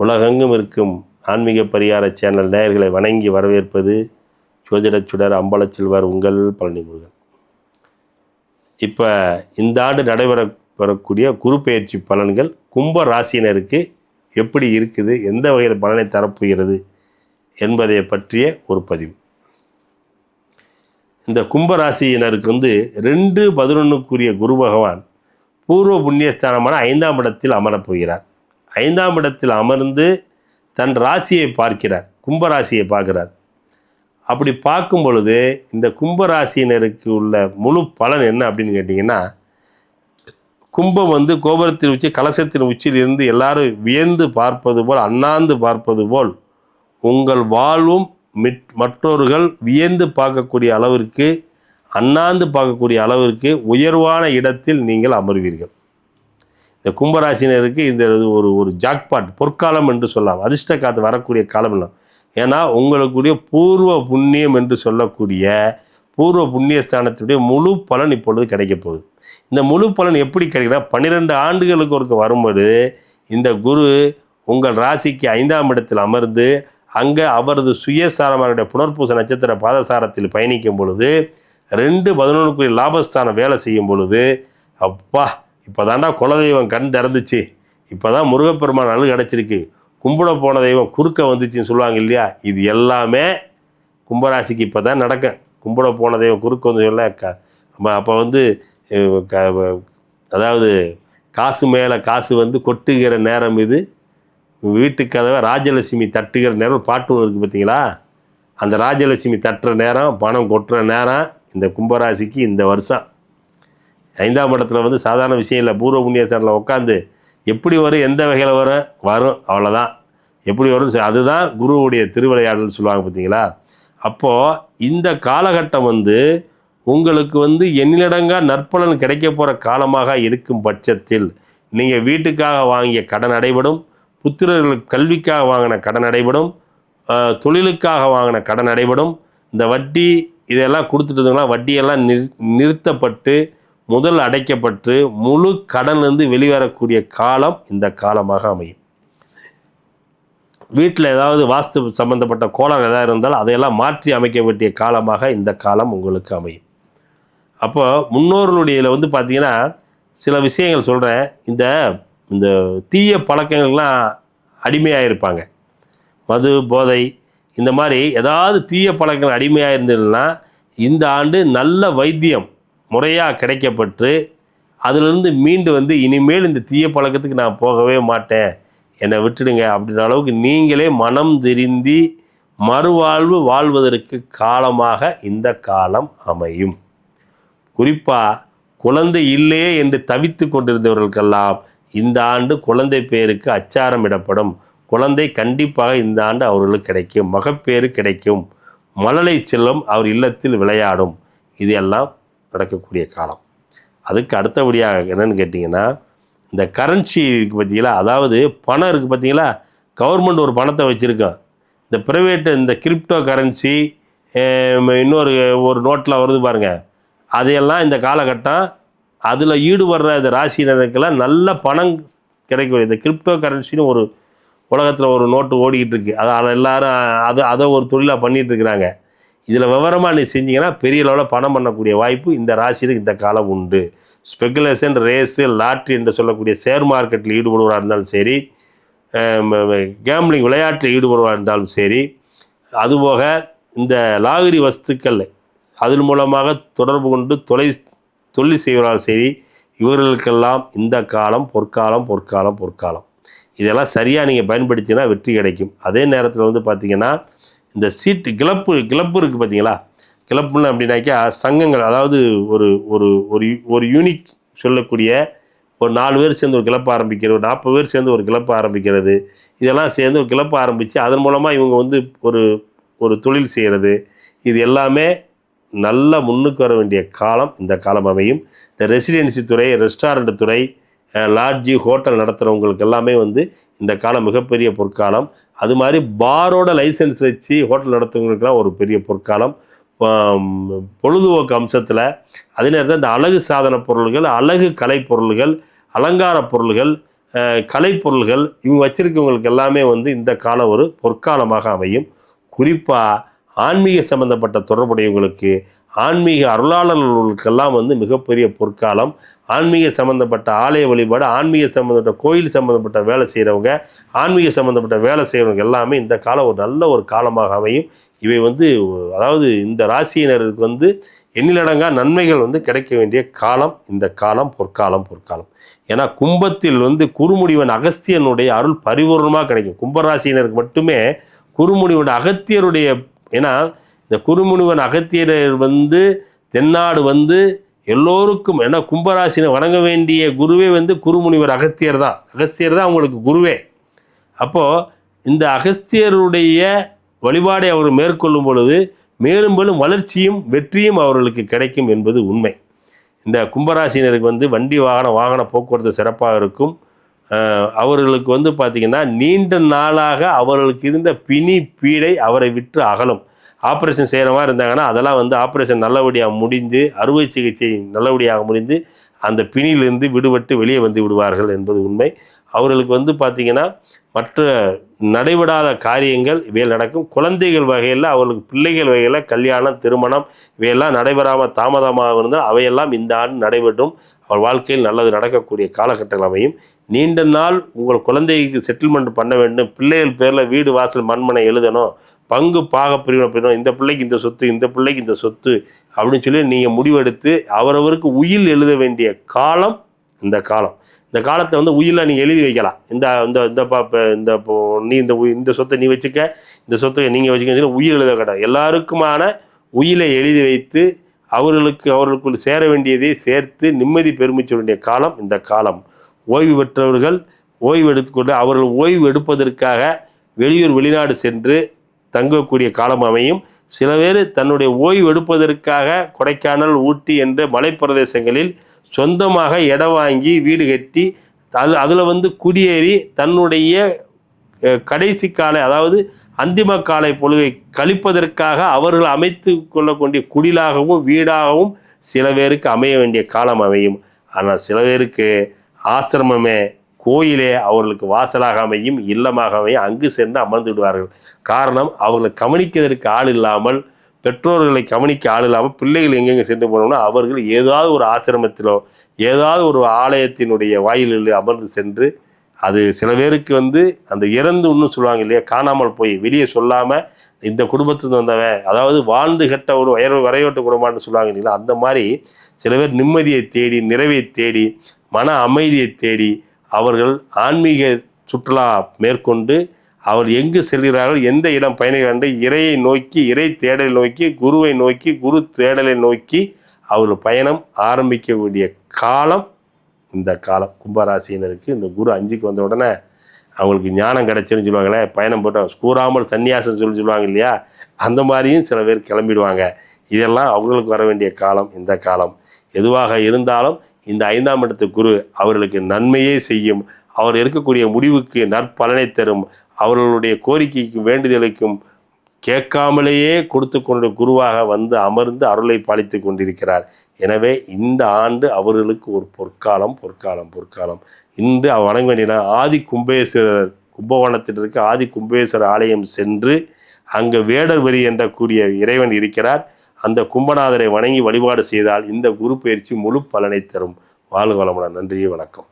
உலகெங்கும் இருக்கும் ஆன்மீக பரிகார சேனல் நேயர்களை வணங்கி வரவேற்பது ஜோதிடச் சுடர் அம்பலச்செல்வர் உங்கள் பழனி முருகன் இப்போ இந்த ஆண்டு நடைபெற வரக்கூடிய குரு பயிற்சி பலன்கள் கும்ப ராசியினருக்கு எப்படி இருக்குது எந்த வகையில் பலனை தரப்போகிறது என்பதை பற்றிய ஒரு பதிவு. இந்த கும்ப ராசியினருக்கு வந்து ரெண்டு பதினொன்றுக்குரிய குரு பகவான் பூர்வ புண்ணியஸ்தானமான ஐந்தாம் இடத்தில் அமரப் போகிறார். ஐந்தாம் இடத்தில் அமர்ந்து தன் ராசியை பார்க்கிறார் கும்பராசியை பார்க்கிறார். அப்படி பார்க்கும் பொழுது இந்த கும்பராசியினருக்கு உள்ள முழு பலன் என்ன அப்படின்னு கேட்டிங்கன்னா கும்பம் வந்து கோபுரத்தின் உச்சி கலசத்தின் உச்சியில் இருந்து எல்லாரும் வியந்து பார்ப்பது போல் அண்ணாந்து பார்ப்பது போல் உங்கள் வாழ்வும் மிட் மற்றவர்கள் வியந்து பார்க்கக்கூடிய அளவிற்கு அண்ணாந்து பார்க்கக்கூடிய அளவிற்கு உயர்வான இடத்தில் நீங்கள் அமர்வீர்கள். இந்த கும்பராசினருக்கு இந்த இது ஒரு ஒரு ஜாக்பாட் பொற்காலம் என்று சொல்லலாம் அதிர்ஷ்ட காத்து வரக்கூடிய காலம் இல்லை ஏன்னா உங்களுக்குரிய பூர்வ புண்ணியம் என்று சொல்லக்கூடிய பூர்வ புண்ணிய ஸ்தானத்துடைய முழு பலன் இப்பொழுது கிடைக்கப் போகுது. இந்த முழு பலன் எப்படி கிடைக்கிறா பன்னிரெண்டு ஆண்டுகளுக்கு ஒருக்க வரும்போது இந்த குரு உங்கள் ராசிக்கு ஐந்தாம் இடத்தில் அமர்ந்து அங்கே அவரது சுயசாரமான புனர்பூச நட்சத்திர பாதசாரத்தில் பயணிக்கும் பொழுது ரெண்டு பதினொன்றுக்குரிய லாபஸ்தானம் வேலை செய்யும் பொழுது அப்பா இப்போ தாண்டா குலதெய்வம் கண் திறந்துச்சு. இப்போ தான் முருகப்பெருமான் அழகு கிடச்சிருக்கு. கும்பிட போன தெய்வம் குறுக்க வந்துச்சுன்னு சொல்லுவாங்க இல்லையா? இது எல்லாமே கும்பராசிக்கு இப்போ தான் நடக்கும் கும்பிட போன தெய்வம் குறுக்க வந்து சொல்ல க அப்போ வந்து அதாவது காசு மேலே காசு வந்து கொட்டுகிற நேரம் இது. வீட்டு கதவை ராஜலட்சுமி தட்டுகிற நேரம் பாட்டு ஒன்று இருக்குது பார்த்தீங்களா அந்த ராஜலட்சுமி தட்டுற நேரம் பணம் கொட்டுற நேரம் இந்த கும்பராசிக்கு இந்த வருஷம். ஐந்தாம் இடத்துல வந்து சாதாரண விஷயம் இல்லை. பூர்வ புண்ணியஸ்தானில் உட்காந்து எப்படி வரும் எந்த வகையில் வரும்? வரும் அவ்வளோதான் எப்படி வரும்? அதுதான் குருவுடைய திருவிளையாடல்னு சொல்லுவாங்க பார்த்தீங்களா? அப்போது இந்த காலகட்டம் வந்து உங்களுக்கு வந்து எண்ணிலடங்கா நற்பலன் கிடைக்க போகிற காலமாக இருக்கும் பட்சத்தில் நீங்கள் வீட்டுக்காக வாங்கிய கடன் அடைபடும் புத்திரர்களுக்கு கல்விக்காக வாங்கின கடன் அடைபடும் தொழிலுக்காக வாங்கின கடன் அடைபடும். இந்த வட்டி இதெல்லாம் கொடுத்துட்டதுங்களா வட்டியெல்லாம் நிறு நிறுத்தப்பட்டு முதல் அடைக்கப்பட்டு முழு கடன்லேருந்து வெளிவரக்கூடிய காலம் இந்த காலமாக அமையும். வீட்டில் ஏதாவது வாஸ்து சம்பந்தப்பட்ட கோளாறு ஏதாவது இருந்தால் அதையெல்லாம் மாற்றி அமைக்க வேண்டிய காலமாக இந்த காலம் உங்களுக்கு அமையும். அப்போ முன்னோர்களுடைய இதில் வந்து பார்த்தீங்கன்னா சில விஷயங்கள் சொல்கிறேன் இந்த இந்த தீய பழக்கங்கள்லாம் அடிமையாக இருப்பாங்க மது போதை இந்த மாதிரி ஏதாவது தீய பழக்கங்கள் அடிமையாக இருந்ததுன்னா இந்த ஆண்டு நல்ல வைத்தியம் முறையாக கிடைக்கப்பட்டு அதிலிருந்து மீண்டு வந்து இனிமேல் இந்த தீய பழக்கத்துக்கு நான் போகவே மாட்டேன். என்னை விட்டுடுங்க அப்படின்ற அளவுக்கு நீங்களே மனம் திருந்தி மறுவாழ்வு வாழ்வதற்கு காலமாக இந்த காலம் அமையும். குறிப்பாக குழந்தை இல்லையே என்று தவித்து கொண்டிருந்தவர்களுக்கெல்லாம் இந்த ஆண்டு குழந்தை பேருக்கு அச்சாரம் இடப்படும் குழந்தை கண்டிப்பாக இந்த ஆண்டு அவர்களுக்கு கிடைக்கும். மகப்பேறு கிடைக்கும். மழலை செல்லும் அவர் இல்லத்தில் விளையாடும். இது எல்லாம் நடக்கக்கூடிய காலம். அதுக்கு அடுத்தபடியாக என்னென்னு கேட்டிங்கன்னா இந்த கரன்சி இருக்குது பார்த்தீங்களா அதாவது பணம் இருக்குது பார்த்தீங்களா கவர்மெண்ட் ஒரு பணத்தை வச்சுருக்கோம். இந்த ப்ரைவேட்டு இந்த கிரிப்டோ கரன்சி இன்னொரு ஒரு நோட்டில் வருது பாருங்கள் அதையெல்லாம் இந்த காலகட்டம் அதில் ஈடுபடுற இந்த ராசினருக்கெல்லாம் நல்ல பணம் கிடைக்கக்கூடிய இந்த கிரிப்டோ கரன்சின்னு ஒரு உலகத்தில் ஒரு நோட்டு ஓடிக்கிட்டு இருக்கு. அதை அதை எல்லாரும் அதை அதை ஒரு தொழிலாக பண்ணிகிட்டு இருக்கிறாங்க. இதில் விவரமாக நீ செஞ்சீங்கன்னா பெரிய அளவில் பணம் பண்ணக்கூடிய வாய்ப்பு இந்த ராசியில் இந்த காலம் உண்டு. ஸ்பெகுலேஷன் ரேஸு லாட்ரி என்று சொல்லக்கூடிய ஷேர் மார்க்கெட்டில் ஈடுபடுவராக இருந்தாலும் சரி கேம்லிங் விளையாட்டில் ஈடுபடுவராக இருந்தாலும் சரி அதுபோக இந்த லாகிரி வஸ்துக்கள் அதன் மூலமாக தொடர்பு கொண்டு தொலை தொழில் செய்வரால் சரி இவர்களுக்கெல்லாம் இந்த காலம் பொற்காலம் பொற்காலம் பொற்காலம். இதெல்லாம் சரியாக நீங்கள் பயன்படுத்தினா வெற்றி கிடைக்கும். அதே நேரத்தில் வந்து பார்த்திங்கன்னா இந்த சீட்டு கிளப்பு கிளப்பு இருக்குது பார்த்தீங்களா கிளப்புன்னு அப்படின்னாக்கா சங்கங்கள் அதாவது ஒரு ஒரு ஒரு ஒரு யூனிக் சொல்லக்கூடிய ஒரு நாலு பேர் சேர்ந்து ஒரு கிளப்பு ஆரம்பிக்கிறது ஒரு நாற்பது பேர் சேர்ந்து ஒரு கிளப்பு ஆரம்பிக்கிறது இதெல்லாம் சேர்ந்து ஒரு கிளப்பு ஆரம்பித்து அதன் மூலமாக இவங்க வந்து ஒரு ஒரு தொழில் செய்கிறது இது எல்லாமே நல்ல முன்னுக்கு வர வேண்டிய காலம் இந்த காலம் அமையும். இந்த ரெசிடென்சி துறை ரெஸ்டாரண்ட் துறை லாட்ஜி ஹோட்டல் நடத்துகிறவங்களுக்கு எல்லாமே வந்து இந்த காலம் மிகப்பெரிய பொற்காலம். அது மாதிரி பாரோட லைசன்ஸ் வச்சு ஹோட்டல் நடத்துறவங்களுக்குலாம் ஒரு பெரிய பொற்காலம். பொழுதுபோக்கு அம்சத்தில் அதே நேரத்தில் இந்த அழகு சாதன பொருள்கள் அழகு கலை பொருள்கள் அலங்கார பொருள்கள் கலைப்பொருள்கள் இவங்க வச்சிருக்கவங்களுக்கு எல்லாமே வந்து இந்த காலம் ஒரு பொற்காலமாக அமையும். குறிப்பாக ஆன்மீக சம்பந்தப்பட்ட தொடர்புடையவங்களுக்கு ஆன்மீக அருளாளர்களுக்கெல்லாம் வந்து மிகப்பெரிய பொற்காலம். ஆன்மீக சம்பந்தப்பட்ட ஆலய வழிபாடு ஆன்மீக சம்பந்தப்பட்ட கோயில் சம்பந்தப்பட்ட வேலை செய்கிறவங்க ஆன்மீக சம்பந்தப்பட்ட வேலை செய்கிறவங்க எல்லாமே இந்த காலம் ஒரு நல்ல ஒரு காலமாக அமையும். இவை வந்து அதாவது இந்த ராசியினருக்கு வந்து எண்ணிலடங்கா நன்மைகள் வந்து கிடைக்க வேண்டிய காலம். இந்த காலம் பொற்காலம் பொற்காலம். ஏன்னா கும்பத்தில் வந்து குறுமுடிவன் அகஸ்தியனுடைய அருள் பரிபூர்ணமாக கிடைக்கும். கும்பராசியினருக்கு மட்டுமே குறுமுடிவன் அகத்தியருடைய ஏன்னா இந்த குறுமுனிவன் அகத்தியர் வந்து தென்னாடு வந்து எல்லோருக்கும் ஏன்னா கும்பராசினை வணங்க வேண்டிய குருவே வந்து குருமுனிவர் அகத்தியர் தான். அகஸ்தியர் தான் அவங்களுக்கு குருவே. அப்போது இந்த அகஸ்தியருடைய வழிபாடை அவர் மேற்கொள்ளும் பொழுது மேலும் மேலும் வளர்ச்சியும் வெற்றியும் அவர்களுக்கு கிடைக்கும் என்பது உண்மை. இந்த கும்பராசினருக்கு வந்து வண்டி வாகன வாகன போக்குவரத்து சிறப்பாக இருக்கும். அவர்களுக்கு வந்து பார்த்திங்கன்னா நீண்ட நாளாக அவர்களுக்கு இருந்த பிணி பீடை அவரை விற்று அகலும். ஆப்ரேஷன் செய்கிற மாதிரி இருந்தாங்கன்னா அதெல்லாம் வந்து ஆப்ரேஷன் நல்லபடியாக முடிந்து அறுவை சிகிச்சை நல்லபடியாக முடிந்து அந்த பிணியிலிருந்து விடுபட்டு வெளியே வந்து விடுவார்கள் என்பது உண்மை. அவர்களுக்கு வந்து பார்த்திங்கன்னா மற்ற நடைபெறாத காரியங்கள் இவையில் நடக்கும். குழந்தைகள் வகையில் அவர்களுக்கு பிள்ளைகள் வகையில் கல்யாணம் திருமணம் இவையெல்லாம் நடைபெறாமல் தாமதமாக இருந்தால் அவையெல்லாம் இந்த ஆண்டு நடைபெற்றும் அவர் வாழ்க்கையில் நல்லது நடக்கக்கூடிய காலகட்டங்கள் அமையும். நீண்ட நாள் உங்கள் குழந்தைக்கு செட்டில்மெண்ட் பண்ண வேண்டும். பிள்ளைகள் பேரில் வீடு வாசல் மண்மனை எழுதணும். பங்கு பாக பிரிவு அப்படின்னா இந்த பிள்ளைக்கு இந்த சொத்து இந்த பிள்ளைக்கு இந்த சொத்து அப்படின்னு சொல்லி நீங்கள் முடிவெடுத்து அவரவருக்கு உயில் எழுத வேண்டிய காலம் இந்த காலம். இந்த காலத்தை வந்து உயிரில் நீங்கள் எழுதி வைக்கலாம். இந்த இந்த இந்த இந்த இப்போ நீ இந்த இந்த சொத்தை நீ வச்சுக்க இந்த சொத்தை நீங்கள் வச்சுக்க உயிர் எழுத கிடையாது எல்லாருக்குமான உயிலை எழுதி வைத்து அவர்களுக்கு அவர்களுக்குள் சேர வேண்டியதை சேர்த்து நிம்மதி பெருமிச்ச வேண்டிய காலம் இந்த காலம். ஓய்வு பெற்றவர்கள் ஓய்வு எடுத்துக்கொண்டு அவர்கள் ஓய்வு எடுப்பதற்காக வெளியூர் வெளிநாடு சென்று தங்கக்கூடிய காலம் அமையும். சில பேர் தன்னுடைய ஓய்வு எடுப்பதற்காக கொடைக்கானல் ஊட்டி என்ற மலைப்பிரதேசங்களில் சொந்தமாக இடம் வாங்கி வீடு கட்டி அது அதில் வந்து குடியேறி தன்னுடைய கடைசி காலை அதாவது அந்திம காலை பொழுதை கழிப்பதற்காக அவர்கள் அமைத்து கொள்ளக்கூடிய குடிலாகவும் வீடாகவும் சில பேருக்கு அமைய வேண்டிய காலம் அமையும். ஆனால் சில பேருக்கு ஆசிரமமே கோயிலே அவர்களுக்கு வாசலாக அமையும் இல்லமாக அமையும் அங்கு சென்று அமர்ந்து விடுவார்கள். காரணம் அவர்களை கவனிக்கிறதற்கு ஆள் இல்லாமல் பெற்றோர்களை கவனிக்க ஆள் இல்லாமல் பிள்ளைகள் எங்கெங்கே சென்று போனோம்னா அவர்கள் ஏதாவது ஒரு ஆசிரமத்திலோ ஏதாவது ஒரு ஆலயத்தினுடைய வாயிலில் அமர்ந்து சென்று அது சில பேருக்கு வந்து அந்த இறந்து இன்னும் சொல்லுவாங்க இல்லையா காணாமல் போய் வெளியே சொல்லாமல் இந்த குடும்பத்துக்கு வந்தவன் அதாவது வாழ்ந்து கெட்ட ஒரு வயர் வரையோட்ட குடும்பம்னு சொல்லுவாங்க இல்லைங்களா அந்த மாதிரி சில பேர் நிம்மதியை தேடி நிறைவை தேடி மன அமைதியை தேடி அவர்கள் ஆன்மீக சுற்றுலா மேற்கொண்டு அவர் எங்கு செல்கிறார்கள் எந்த இடம் பயணிகள் என்று இறையை நோக்கி இறை தேடலை நோக்கி குருவை நோக்கி குரு தேடலை நோக்கி அவர் பயணம் ஆரம்பிக்க வேண்டிய காலம் இந்த காலம். கும்பராசினருக்கு இந்த குரு அஞ்சுக்கு வந்த உடனே அவங்களுக்கு ஞானம் கிடைச்சுன்னு சொல்லுவாங்களே பயணம் போட்டு கூறாமல் சன்னியாசம் சொல்லி சொல்லுவாங்க இல்லையா? அந்த மாதிரியும் சில பேர் கிளம்பிடுவாங்க. இதெல்லாம் அவங்களுக்கு வர வேண்டிய காலம் இந்த காலம். எதுவாக இருந்தாலும் இந்த ஐந்தாம் இடத்து குரு அவர்களுக்கு நன்மையே செய்யும். அவர் இருக்கக்கூடிய முடிவுக்கு நற்பலனை தரும். அவர்களுடைய கோரிக்கைக்கும் வேண்டுதலுக்கும் கேட்காமலேயே கொடுத்து கொண்ட குருவாக வந்து அமர்ந்து அருளை பாலித்து கொண்டிருக்கிறார். எனவே இந்த ஆண்டு அவர்களுக்கு ஒரு பொற்காலம் பொற்காலம் பொற்காலம். இன்று அவர் வணங்க வேண்டிய ஆதி கும்பேஸ்வரர் கும்பகோணத்தில் இருக்க ஆதி கும்பேஸ்வரர் ஆலயம் சென்று அங்கே வேடர்வரி என்ற கூடிய இறைவன் இருக்கிறார். அந்த கும்பநாதரை வணங்கி வழிபாடு செய்தால் இந்த குரு பயிற்சி முழு பலனை தரும். வாழ்க வளமுடன். நன்றி வணக்கம்.